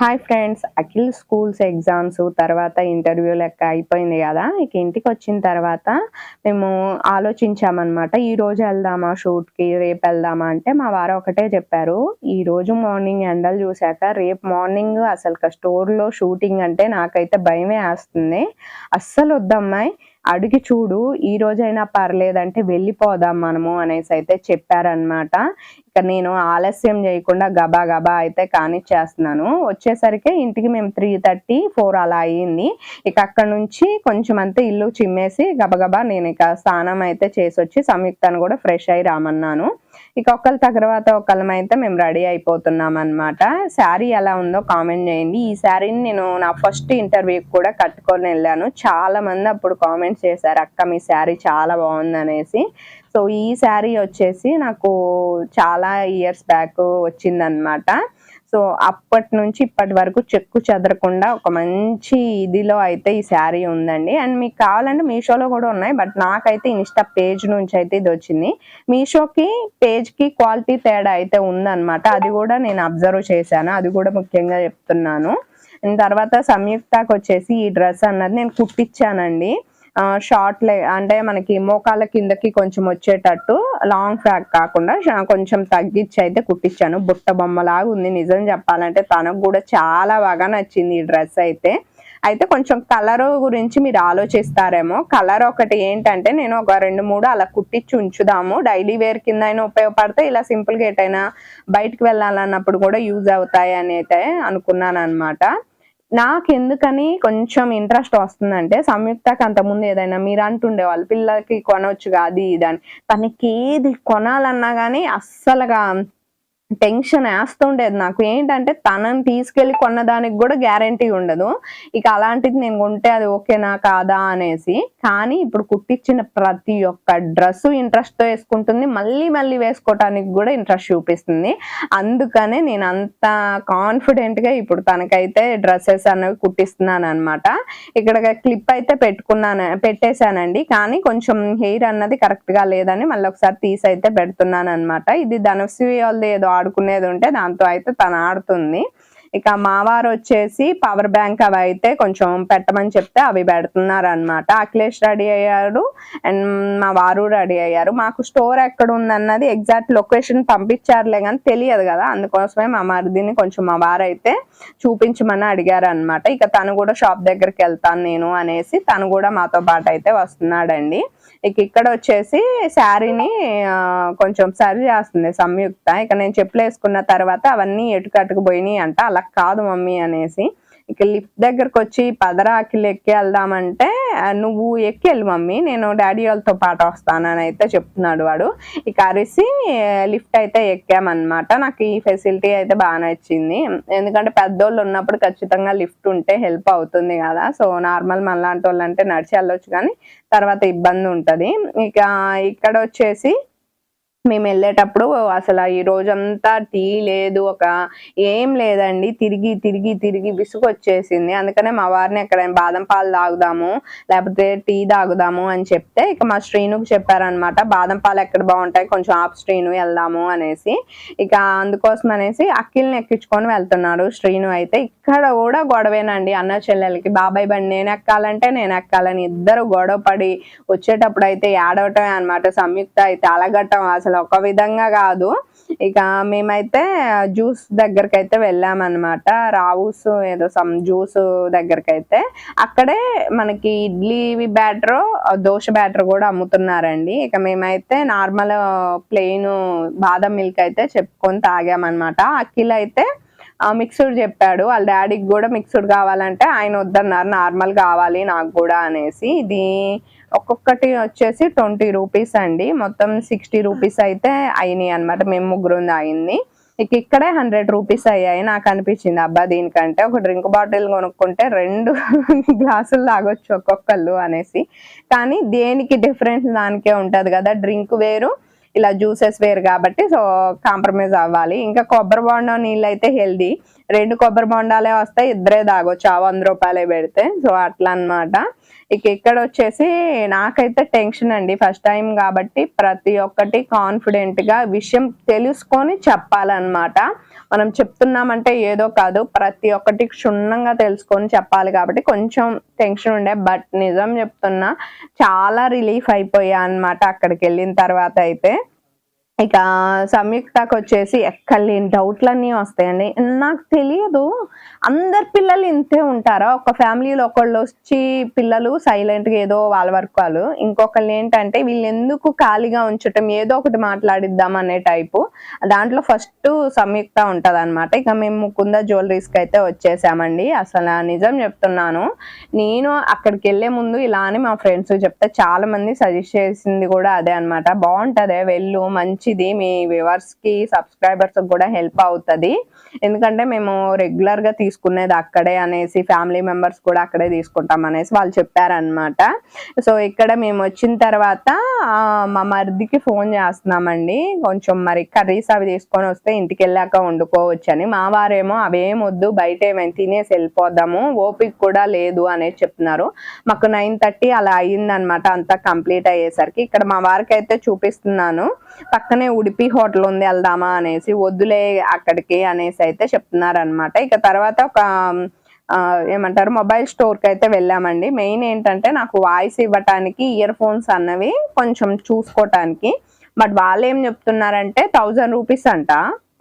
Hi friends Akhil schools exams తర్వాత interview లెక్క అయిపోయింది కదా? ఇక ఇంటికి వచ్చిన తర్వాత మేము ఆలోచించామన్నమాట. ఈ రోజు వెళ్దామా షూట్కి రేపు వెళ్దామా? అంటే మా వారు ఒకటే చెప్పారు. ఈ రోజు మార్నింగ్ ఎండలు చూశాక రేపు మార్నింగ్ అసలు స్టోర్లో షూటింగ్ అంటే నాకైతే భయమే వేస్తుంది. అస్సలు వద్దమ్మాయి అడిగి చూడు. ఈ రోజైనా పర్లేదంటే వెళ్ళిపోదాం మనము అనేసి అయితే చెప్పారనమాట ఇక నేను ఆలస్యం చేయకుండా గబా గబా అయితే కానిచ్చేస్తున్నాను. వచ్చేసరికి ఇంటికి మేము త్రీ థర్టీ ఫోర్ అలా అయ్యింది ఇక అక్కడ నుంచి కొంచెం అంతా ఇల్లు చిమ్మేసి గబగబా నేను ఇక స్నానం అయితే చేసి వచ్చి సంయుక్తాన్ని కూడా ఫ్రెష్ అయి రామన్నాను. ఇక ఒకళ్ళ తర్వాత ఒకళ్ళం అయితే మేము రెడీ అయిపోతున్నాం అనమాట శారీ ఎలా ఉందో కామెంట్ చేయండి. ఈ శారీని నేను నా ఫస్ట్ ఇంటర్వ్యూకి కూడా కట్టుకొని వెళ్ళాను. చాలా మంది అప్పుడు కామెంట్స్ చేశారు అక్క మీ శారీ చాలా బాగుంది అనేసి సో ఈ శారీ వచ్చేసి నాకు చాలా ఇయర్స్ బ్యాక్ వచ్చిందనమాట సో అప్పటి నుంచి ఇప్పటి వరకు చెక్కు చెదరకుండా ఒక మంచి ఇదిలో అయితే ఈ శారీ ఉందండి. అండ్ మీకు కావాలంటే మీషోలో కూడా ఉన్నాయి బట్ నాకైతే ఇన్స్టా పేజ్ నుంచి అయితే ఇది వచ్చింది. మీషోకి పేజ్కి క్వాలిటీ తేడా అయితే ఉందన్నమాట. అది కూడా నేను అబ్జర్వ్ చేశాను. అది కూడా ముఖ్యంగా చెప్తున్నాను. తర్వాత సంయుక్తకు వచ్చేసి ఈ డ్రెస్ అన్నది నేను కుట్టించానండి. షార్ట్ లే అంటే మనకి మోకాల కిందకి కొంచెం వచ్చేటట్టు లాంగ్ ఫ్రాక్ కాకుండా కొంచెం తగ్గించి అయితే కుట్టించాను. బుట్ట బొమ్మలాగా ఉంది. నిజం చెప్పాలంటే తనకు కూడా చాలా బాగా నచ్చింది ఈ డ్రెస్ అయితే. అయితే కొంచెం కలర్ గురించి మీరు ఆలోచిస్తారేమో. కలర్ ఒకటి ఏంటంటే నేను ఒక రెండు మూడు అలా కుట్టించి ఉంచుదాము. డైలీ వేర్ కింద అయినా ఉపయోగపడితే ఇలా సింపుల్గా ఎటైనా బయటకు వెళ్ళాలన్నప్పుడు కూడా యూజ్ అవుతాయి అని అయితే అనుకున్నాను అనమాట నాకు ఎందుకని కొంచెం ఇంట్రెస్ట్ వస్తుందంటే సంయుక్తకి అంతకుముందు ఏదైనా మీరు అంటుండే వాళ్ళు పిల్లలకి కొనవచ్చు అది ఇది అని. తనకి ఏది కొనాలన్నా కానీ అస్సలుగా టెన్షన్ వేస్తుండేది నాకు. ఏంటంటే తనని తీసుకెళ్ళి కొన్నదానికి కూడా గ్యారంటీ ఉండదు. ఇక అలాంటిది నేను కొంటే అది ఓకేనా కాదా అనేసి. కానీ ఇప్పుడు కుట్టించిన ప్రతి ఒక్క డ్రెస్ ఇంట్రెస్ట్తో వేసుకుంటుంది. మళ్ళీ మళ్ళీ వేసుకోవటానికి కూడా ఇంట్రెస్ట్ చూపిస్తుంది. అందుకనే నేను అంత కాన్ఫిడెంట్గా ఇప్పుడు తనకైతే డ్రెస్సెస్ అనేవి కుట్టిస్తున్నాను అనమాట ఇక్కడ క్లిప్ అయితే పెట్టుకున్నాను పెట్టేశానండి. కానీ కొంచెం హెయిర్ అన్నది కరెక్ట్గా లేదని మళ్ళీ ఒకసారి తీసి అయితే పెడుతున్నాను అనమాట ఇది ధనశ్రీ వాళ్ళది ఏదో ఆడుకునేది ఉంటే దాంతో అయితే తను ఆడుతుంది. ఇక మావారు వచ్చేసి పవర్ బ్యాంక్ అవి అయితే కొంచెం పెట్టమని చెప్తే అవి పెడుతున్నారు అనమాట అఖిలేష్ రెడీ అయ్యారు అండ్ మా వారు రెడీ అయ్యారు. మాకు స్టోర్ ఎక్కడ ఉందన్నది ఎగ్జాక్ట్ లొకేషన్ పంపించారులే కానీ తెలియదు కదా. అందుకోసమే మా మరిదిని కొంచెం మా వారు అయితే చూపించమని అడిగారు అనమాట ఇక తను కూడా షాప్ దగ్గరికి వెళ్తాను నేను అనేసి తను కూడా మాతో పాటు అయితే వస్తున్నాడండి. ఇక ఇక్కడ వచ్చేసి శారీని కొంచెం సరి చేస్తుంది సంయుక్త. ఇక నేను చెప్పులు వేసుకున్న తర్వాత అవన్నీ ఎటుకట్టుకు పోయినాయి అంట అలా కాదు మమ్మీ అనేసి. ఇక లిఫ్ట్ దగ్గరకు వచ్చి పదరాకిలు ఎక్కి వెళ్దామంటే నువ్వు ఎక్కెళ్ళు మమ్మీ నేను డాడీ వాళ్ళతో పాటు వస్తానని అయితే చెప్తున్నాడు వాడు. ఇక అరిసి లిఫ్ట్ అయితే ఎక్కామన్నమాట. నాకు ఈ ఫెసిలిటీ అయితే బాగా నచ్చింది. ఎందుకంటే పెద్దోళ్ళు ఉన్నప్పుడు ఖచ్చితంగా లిఫ్ట్ ఉంటే హెల్ప్ అవుతుంది కదా. సో నార్మల్ మనలాంటి వాళ్ళు అంటే నడిచి వెళ్ళొచ్చు కానీ తర్వాత ఇబ్బంది ఉంటుంది. ఇక ఇక్కడ వచ్చేసి మేము వెళ్ళేటప్పుడు అసలు ఈ రోజంతా టీ లేదు ఒక ఏం లేదండి. తిరిగి తిరిగి తిరిగి విసుగు వచ్చేసింది అందుకనే మా వారిని ఎక్కడైనా బాదం పాలు తాగుదాము లేకపోతే టీ తాగుదాము అని చెప్తే ఇక మా శ్రీనుకు చెప్పారనమాట బాదం పాలు ఎక్కడ బాగుంటాయి? కొంచెం ఆప్ శ్రీను వెళ్దాము అనేసి. ఇక అందుకోసం అనేసి అక్కిల్ని ఎక్కించుకొని వెళ్తున్నాడు శ్రీను అయితే. ఇక్కడ కూడా గొడవేనండి అన్న చెల్లెలకి బాబాయ్ బండి నేను ఎక్కాలంటే నేను ఎక్కాలని. ఇద్దరు గొడవ పడి వచ్చేటప్పుడు అయితే ఏడవటమే అనమాట సంయుక్త అయితే అలగటం అసలు అసలు ఒక విధంగా కాదు. ఇక మేమైతే జ్యూస్ దగ్గరికి అయితే వెళ్ళామన్నమాట. రావుస్ ఏదో సమ్ జ్యూస్ దగ్గరికి అయితే అక్కడే మనకి ఇడ్లీ బ్యాటర్ దోశ బ్యాటర్ కూడా అమ్ముతున్నారండి. ఇక మేమైతే నార్మల్ ప్లెయిన్ బాదం మిల్క్ అయితే చెప్పుకొని తాగామన్నమాట. అఖిల్ అయితే మిక్స్డ్ చెప్పాడు. వాళ్ళ డాడీకి కూడా మిక్స్డ్ కావాలంటే ఆయన వద్దన్నారు. నార్మల్ కావాలి నాకు కూడా అనేసి. ఇది ఒక్కొక్కటి వచ్చేసి ట్వంటీ రూపీస్ అండి. మొత్తం సిక్స్టీ రూపీస్ అయితే అయినాయి అనమాట మేము ముగ్గురు అయింది ఇక ఇక్కడే హండ్రెడ్ రూపీస్ అయ్యాయి నాకు అనిపించింది. అబ్బా దీనికంటే ఒక డ్రింక్ బాటిల్ కొనుక్కుంటే రెండు గ్లాసులు తాగొచ్చు ఒక్కొక్కళ్ళు అనేసి. కానీ దేనికి డిఫరెన్స్ దానికే ఉంటుంది కదా. డ్రింక్ వేరు ఇలా జ్యూసెస్ వేరు కాబట్టి సో కాంప్రమైజ్ అవ్వాలి. ఇంకా కొబ్బరి బొండం నీళ్ళు అయితే హెల్దీ. రెండు కొబ్బరి బొండాలే వస్తాయి ఇద్దరే తాగొచ్చు ఆ వంద రూపాయలే పెడితే. సో అట్లా అనమాట ఇక ఇక్కడ వచ్చేసి నాకైతే టెన్షన్ అండి ఫస్ట్ టైం కాబట్టి ప్రతి ఒక్కటి కాన్ఫిడెంట్గా విషయం తెలుసుకొని చెప్పాలన్నమాట. మనం చెప్తున్నామంటే ఏదో కాదు ప్రతి ఒక్కటి క్షుణ్ణంగా తెలుసుకొని చెప్పాలి కాబట్టి కొంచెం టెన్షన్ ఉండే. బట్ నిజం చెప్తున్నా చాలా రిలీఫ్ అయిపోయా అన్నమాట అక్కడికి వెళ్ళిన తర్వాత అయితే. ఇక సంయుక్తకు వచ్చేసి ఎక్కడ లేని డౌట్లన్నీ వస్తాయండి. నాకు తెలియదు అందరు పిల్లలు ఇంతే ఉంటారా? ఒక ఫ్యామిలీలో ఒకళ్ళు వచ్చి పిల్లలు సైలెంట్గా ఏదో వాళ్ళ వరకు వాళ్ళు. ఇంకొకళ్ళు ఏంటంటే వీళ్ళు ఎందుకు ఖాళీగా ఉంచటం? ఏదో ఒకటి మాట్లాడిద్దాం అనే టైపు. దాంట్లో ఫస్ట్ సంయుక్త ఉంటుంది అనమాట ఇక మేము ముకుంద జ్యువెలరీస్కి అయితే వచ్చేసామండి. అసలు నిజం చెప్తున్నాను. నేను అక్కడికి వెళ్ళే ముందు ఇలా అని మా ఫ్రెండ్స్ చెప్తే చాలా మంది సజెస్ట్ చేసింది కూడా అదే అన్నమాట. బాగుంటది వెళ్ళు మంచి మంచిది. మీ వ్యూవర్స్కి సబ్స్క్రైబర్స్ కూడా హెల్ప్ అవుతది. ఎందుకంటే మేము రెగ్యులర్గా తీసుకునేది అక్కడే అనేసి ఫ్యామిలీ మెంబర్స్ కూడా అక్కడే తీసుకుంటాం అనేసి వాళ్ళు చెప్పారనమాట సో ఇక్కడ మేము వచ్చిన తర్వాత మా మరిదికి ఫోన్ చేస్తున్నామండి. కొంచెం మరి కర్రీస్ అవి తీసుకొని వస్తే ఇంటికి వెళ్ళాక వండుకోవచ్చని. మా వారేమో అవేం వద్దు బయట ఏమైనా తినేసి వెళ్ళిపోదాము ఓపిక కూడా లేదు అనేది చెప్తున్నారు. మాకు నైన్ థర్టీ అలా అయ్యిందనమాట అంతా కంప్లీట్ అయ్యేసరికి. ఇక్కడ మా వారికి అయితే చూపిస్తున్నాను. పక్కన ఉడిపి హోటల్ ఉంది వెళ్దామా అనేసి వద్దులే అక్కడికి అనేసి అయితే చెప్తున్నారు అనమాట ఇక తర్వాత ఒక ఏమంటారు మొబైల్ స్టోర్కి అయితే వెళ్ళామండి. మెయిన్ ఏంటంటే నాకు వాయిస్ ఇవ్వటానికి ఇయర్ ఫోన్స్ అన్నవి కొంచెం చూసుకోవటానికి బట్ వాళ్ళు ఏం చెప్తున్నారంటే థౌజండ్ రూపీస్ అంట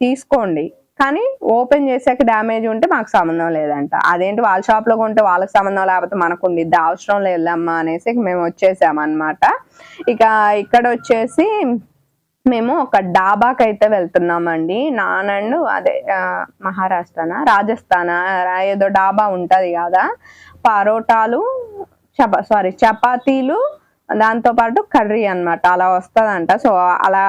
తీసుకోండి. కానీ ఓపెన్ చేసాక డ్యామేజ్ ఉంటే మాకు సంబంధం లేదంట. అదేంటి వాళ్ళ షాప్లో కొంటే వాళ్ళకి సంబంధం లేకపోతే మనకు ఉండిద్ది? అవసరం లేదమ్మా అనేసి మేము వచ్చేసాం ఇక ఇక్కడ వచ్చేసి మేము ఒక డాబాకి అయితే వెళ్తున్నామండి నానండు అదే మహారాష్ట్రనా రాజస్థానా ఏదో డాబా ఉంటది కదా. పరోటాలు చపా సారీ చపాతీలు దాంతో పాటు కర్రీ అన్నమాట. అలా వస్తదంట. సో అలా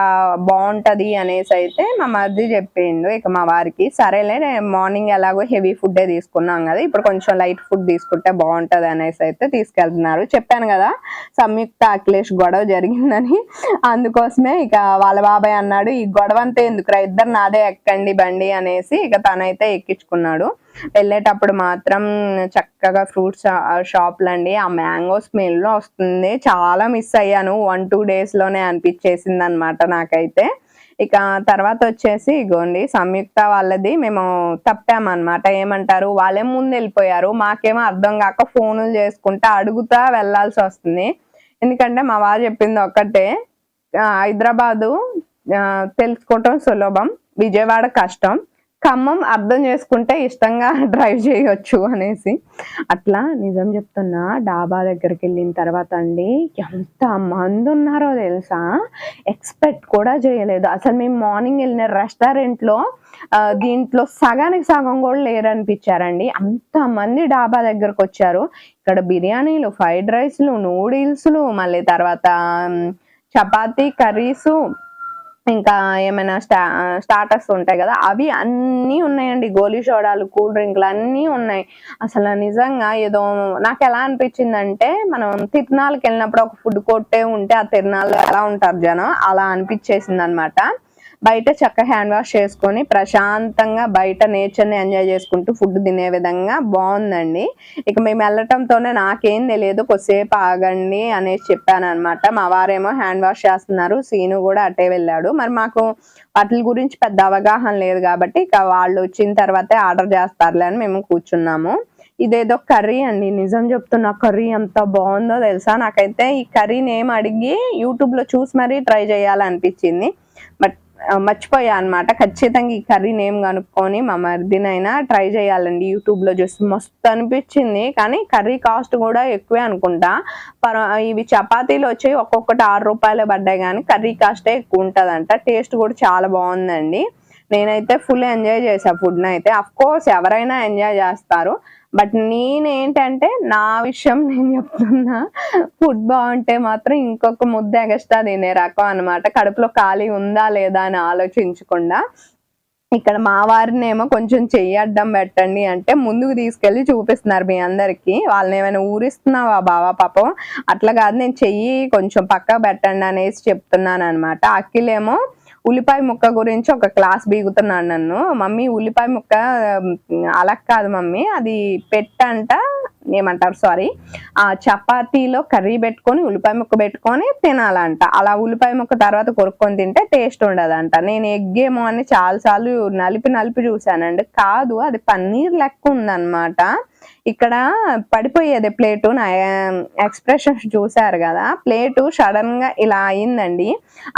బాగుంటది అనేసి అయితే మా మరిది చెప్పిండు. ఇక మా వారికి సరేలే మార్నింగ్ ఎలాగో హెవీ ఫుడ్ తీసుకున్నాం కదా. ఇప్పుడు కొంచెం లైట్ ఫుడ్ తీసుకుంటే బాగుంటది అనేసి అయితే తీసుకెళ్తున్నారు. చెప్పాను కదా సంయుక్త అఖిలేష్ గొడవ జరిగిందని. అందుకోసమే ఇక వాళ్ళ బాబాయ్ అన్నాడు ఈ గొడవ అంతా ఎందుకురా? ఇద్దరు నాదే ఎక్కండి బండి అనేసి ఇక తనైతే ఎక్కించుకున్నాడు. వెళ్ళేటప్పుడు మాత్రం చక్కగా ఫ్రూట్స్ షాప్లండి. ఆ మ్యాంగో స్మెల్ వస్తుంది. చాలా మిస్ అయ్యాను. వన్ టూ డేస్లోనే అనిపించేసింది అనమాట నాకైతే. ఇక తర్వాత వచ్చేసి ఇగోండి సంయుక్త వాళ్ళది మేము తప్పామన్నమాట. ఏమంటారు? వాళ్ళే ముందు వెళ్ళిపోయారు. మాకేమో అర్థం కాక ఫోనులు చేసుకుంటా అడుగుతా వెళ్ళాల్సి వస్తుంది. ఎందుకంటే మా వారు చెప్పింది ఒక్కటే హైదరాబాదు తెలుసుకోవటం సులభం విజయవాడ కష్టం. ఖమ్మం అర్థం చేసుకుంటే ఇష్టంగా డ్రైవ్ చేయొచ్చు అనేసి. అట్లా నిజం చెప్తున్నా డాబా దగ్గరికి వెళ్ళిన తర్వాత అండి ఎంత మంది ఉన్నారో తెలుసా? ఎక్స్పెక్ట్ కూడా చేయలేదు. అసలు మేము మార్నింగ్ వెళ్ళిన రెస్టారెంట్లో దీంట్లో సగానికి సగం కూడా లేరనిపించారండి. అంత మంది డాబా దగ్గరకు వచ్చారు. ఇక్కడ బిర్యానీలు ఫ్రైడ్ రైస్లు నూడిల్స్లు మళ్ళీ తర్వాత చపాతీ కర్రీసు ఇంకా ఏమైనా స్టా స్టార్టర్స్ ఉంటాయి కదా అవి అన్నీ ఉన్నాయండి. గోలీ సోడాలు కూల్ డ్రింక్లు అన్నీ ఉన్నాయి. అసలు నిజంగా ఏదో నాకు ఎలా అనిపించిందంటే మనం తిరునాళ్ళకి వెళ్ళినప్పుడు ఒక ఫుడ్ కోర్టే ఉంటే ఆ తిరునాళ్ళు ఎలా ఉంటారు జనం. అలా అనిపించేసింది అనమాట బయట చక్క హ్యాండ్ వాష్ చేసుకొని ప్రశాంతంగా బయట నేచర్ని ఎంజాయ్ చేసుకుంటూ ఫుడ్ తినే విధంగా బాగుందండి. ఇక మేము వెళ్ళటంతోనే నాకేం తెలియదు కొద్దిసేపు ఆగండి అనేసి చెప్పాను అనమాట మా వారేమో హ్యాండ్ వాష్ చేస్తున్నారు సీను కూడా అటే వెళ్ళాడు. మరి మాకు వాటి గురించి పెద్ద అవగాహన లేదు కాబట్టి ఇక వాళ్ళు వచ్చిన తర్వాతే ఆర్డర్ చేస్తారులే అని మేము కూర్చున్నాము. ఇదేదో కర్రీ అండి నిజం చెప్తున్నా కర్రీ ఎంత బాగుందో తెలుసా? నాకైతే ఈ కర్రీని ఏం అడిగి యూట్యూబ్లో చూసి మరీ ట్రై చేయాలనిపించింది. బట్ మర్చిపోయా అనమాట ఖచ్చితంగా ఈ కర్రీ నేమ్ కనుక్కొని మా మరిదినైనా ట్రై చేయాలండి. యూట్యూబ్లో చూసి మస్తు అనిపించింది. కానీ కర్రీ కాస్ట్ కూడా ఎక్కువే అనుకుంటా. పర ఇవి చపాతీలు వచ్చి ఒక్కొక్కటి ఆరు రూపాయలు పడ్డాయి కానీ కర్రీ కాస్టే ఎక్కువ ఉంటుందంట. టేస్ట్ కూడా చాలా బాగుందండి. నేనైతే ఫుల్ ఎంజాయ్ చేసా ఫుడ్ అయితే. అఫ్ కోర్స్ ఎవరైనా ఎంజాయ్ చేస్తారు. బట్ నేనేంటంటే నా విషయం నేను చెప్తున్నా. ఫుడ్ బాగుంటే మాత్రం ఇంకొక ముద్ద ఎగస్ట్రా తినే రకం అనమాట కడుపులో ఖాళీ ఉందా లేదా అని ఆలోచించకుండా. ఇక్కడ మా వారిని ఏమో కొంచెం చెయ్యి అడ్డం పెట్టండి అంటే ముందుకు తీసుకెళ్ళి చూపిస్తున్నారు మీ అందరికి. వాళ్ళని ఏమైనా ఊరిస్తున్నావా బావా పాపం? అట్లా కాదు నేను చెయ్యి కొంచెం పక్క పెట్టండి అనేసి చెప్తున్నాను అనమాట అఖిలేమో ఉల్లిపాయ ముక్క గురించి ఒక క్లాస్ బీగుతున్నాడు నన్ను. మమ్మీ ఉల్లిపాయ ముక్క అలా కాదు మమ్మీ అది పెట్టంట ఏమంటారు సారీ ఆ చపాతీలో కర్రీ పెట్టుకొని ఉల్లిపాయ ముక్క పెట్టుకొని తినాలంట. అలా ఉల్లిపాయ ముక్క తర్వాత కొరుక్కొని తింటే టేస్ట్ ఉండదంట. నేను ఎగ్ ఏమో అని చాలాసార్లు నలిపి నలిపి చూసానండి కాదు అది పన్నీర్ లెక్క ఉందన్నమాట. ఇక్కడ పడిపోయేది ప్లేటు నా ఎక్స్ప్రెషన్స్ చూసారు కదా. ప్లేటు సడన్గా ఇలా అయిందండి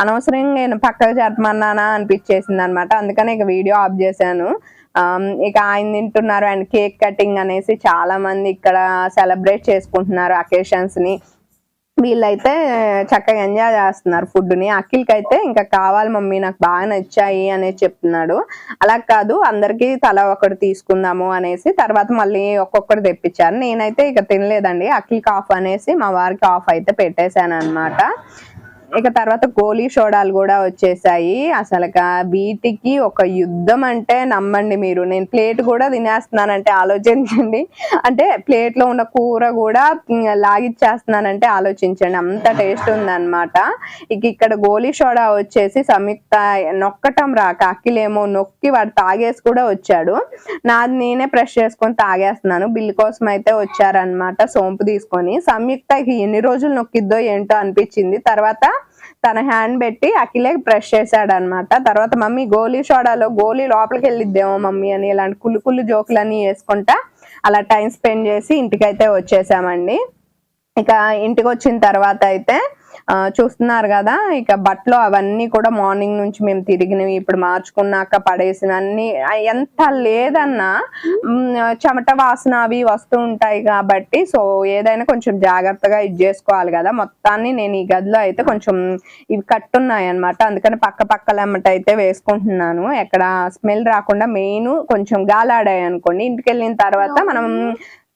అనవసరంగా నేను పక్కకు జరపమన్నానా అనిపించేసింది అనమాట అందుకని ఇక వీడియో ఆఫ్ చేశాను. ఇక ఆయన తింటున్నారు అండ్ కేక్ కటింగ్ అనేసి చాలా మంది ఇక్కడ సెలబ్రేట్ చేసుకుంటున్నారు అకేషన్స్ని. వీళ్ళైతే చక్కగా ఎంజాయ్ చేస్తున్నారు ఫుడ్ని అఖిల్కి అయితే ఇంకా కావాలి మమ్మీ నాకు బాగా నచ్చాయి అనేది చెప్తున్నాడు. అలా కాదు అందరికి తల ఒకటి తీసుకుందాము అనేసి తర్వాత మళ్ళీ ఒక్కొక్కటి తెప్పించారు. నేనైతే ఇక తినలేదండి. అఖిల్కి ఆఫ్ అనేసి మా వారికి ఆఫ్ అయితే పెట్టేశాను అనమాట ఇక తర్వాత గోలీ షోడాలు కూడా వచ్చేసాయి. అసలు వీటికి ఒక యుద్ధం అంటే నమ్మండి మీరు. నేను ప్లేట్ కూడా తినేస్తున్నానంటే ఆలోచించండి. అంటే ప్లేట్లో ఉన్న కూర కూడా లాగిచ్చేస్తున్నానంటే ఆలోచించండి. అంత టేస్ట్ ఉందన్నమాట. ఇక ఇక్కడ గోలీ సోడా వచ్చేసి సంయుక్త నొక్కటం రాక అక్కిలేమో నొక్కి వాడు తాగేసి కూడా వచ్చాడు. నాది నేనే ప్రెష్ చేసుకొని తాగేస్తున్నాను. బిల్లు కోసం అయితే వచ్చారనమాట సోంపు తీసుకొని. సంయుక్త ఎన్ని రోజులు నొక్కిద్దో ఏంటో అనిపించింది. తర్వాత తన హ్యాండ్ పెట్టి అఖిలే ప్రెస్ చేశాడు అనమాట తర్వాత మమ్మీ గోలీ షోడాలో గోలీ లోపలికి వెళ్ళిద్దేమో మమ్మీ అని ఇలాంటి కుళ్ళు కుళ్ళు జోకులన్నీ వేసుకుంటా అలా టైం స్పెండ్ చేసి ఇంటికైతే వచ్చేసామండి. ఇక ఇంటికి వచ్చిన తర్వాత అయితే చూస్తున్నారు కదా ఇక బట్టలు అవన్నీ కూడా మార్నింగ్ నుంచి మేము తిరిగినవి ఇప్పుడు మార్చుకున్నాక పడేసిన అన్ని ఆ, ఎంత లేదన్నా మ్, చెమట వాసన అవి వస్తూ ఉంటాయి కాబట్టి సో ఏదైనా కొంచెం జాగ్రత్తగా ఇది చేసుకోవాలి కదా. మొత్తాన్ని నేను ఈ గదిలో అయితే కొంచెం ఇవి కట్టున్నాయి అనమాట అందుకని పక్క పక్కల అయితే వేసుకుంటున్నాను. ఎక్కడ స్మెల్ రాకుండా మెయిన్ కొంచెం గాలాడాయి అనుకోండి. ఇంటికి వెళ్ళిన తర్వాత మనం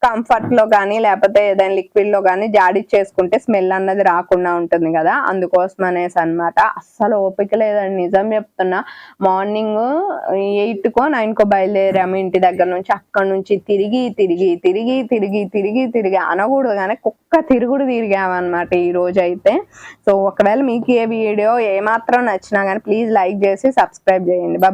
కంఫర్ట్లో కానీ లేకపోతే ఏదైనా లిక్విడ్లో కానీ జాడిచ్చేసుకుంటే స్మెల్ అన్నది రాకుండా ఉంటుంది కదా. అందుకోసం అనేసి అనమాట అస్సలు ఓపిక లేదండి. నిజం చెప్తున్నా. మార్నింగ్ ఎయిట్ కో నైన్ కో బయలుదేరాము ఇంటి దగ్గర నుంచి. అక్కడ నుంచి తిరిగి తిరిగి తిరిగి తిరిగి తిరిగి తిరిగి అనకూడదు కానీ కుక్క తిరుగుడు తిరిగామన్నమాట ఈ రోజు అయితే సో ఒకవేళ మీకు ఏ వీడియో ఏమాత్రం నచ్చినా కానీ ప్లీజ్ లైక్ చేసి సబ్స్క్రైబ్ చేయండి.